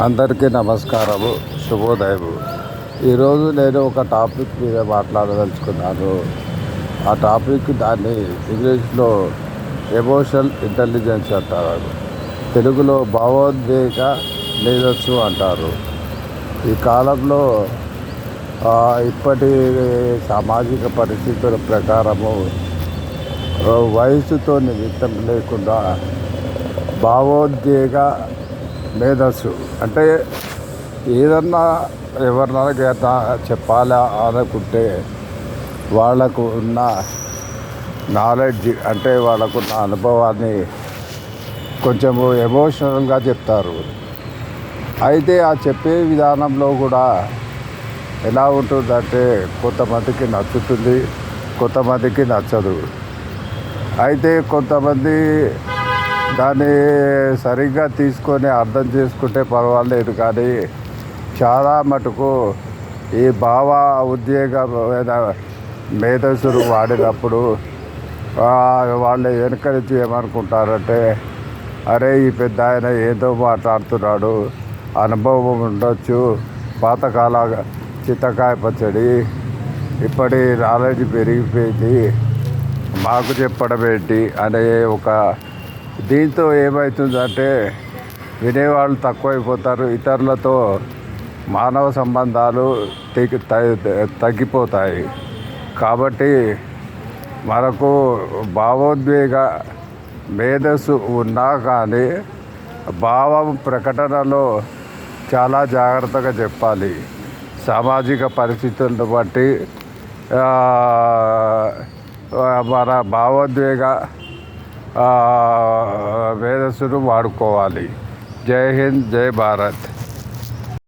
అందరికీ నమస్కారము శుభోదయము. ఈరోజు నేను ఒక టాపిక్ మీద మాట్లాడదలుచుకున్నాను. ఆ టాపిక్ దాన్ని ఇంగ్లీష్లో ఎమోషనల్ ఇంటెలిజెన్స్ అంటారు. తెలుగులో భావోద్వేగ మేధస్సు అంటారు. ఈ కాలంలో ఇప్పటి సామాజిక పరిస్థితుల ప్రకారము వయసుతో నిమిత్తం లేకుండా భావోద్వేగ మేధస్సు. అంటే ఏదన్నా ఎవరినైనా చెప్పాలా అనుకుంటే వాళ్ళకు ఉన్న నాలెడ్జ్ అంటే వాళ్ళకున్న అనుభవాన్ని కొంచెము ఎమోషనల్గా చెప్తారు. అయితే ఆ చెప్పే విధానంలో కూడా ఎలా ఉంటుందంటే కొంతమందికి నచ్చుతుంది కొంతమందికి నచ్చదు. అయితే కొంతమంది దాన్ని సరిగ్గా తీసుకొని అర్థం చేసుకుంటే పర్వాలేదు కానీ చాలా మటుకు ఈ భావ ఉద్యోగమైన మేధస్సులు వాడినప్పుడు వాళ్ళు వెనుక నుంచి ఏమనుకుంటారంటే అరే ఈ పెద్ద ఆయన ఏదో మాట్లాడుతున్నాడు అనుభవం ఉండొచ్చు పాతకాల చిత్తకాయ పచ్చడి ఇప్పటి నాలెడ్జ్ పెరిగిపోయింది మాకు చెప్పడం ఏంటి అనే ఒక దీంతో ఏమవుతుందంటే వినేవాళ్ళు తక్కువైపోతారు ఇతరులతో మానవ సంబంధాలు తగ్గిపోతాయి. కాబట్టి మనకు భావోద్వేగ మేధస్సు ఉన్నా కానీ భావం ప్రకటనలో చాలా జాగ్రత్తగా చెప్పాలి. సామాజిక పరిస్థితులను బట్టి మన భావోద్వేగ మేధస్సును వాడుకోవాలి. జై హింద్ జై భారత్.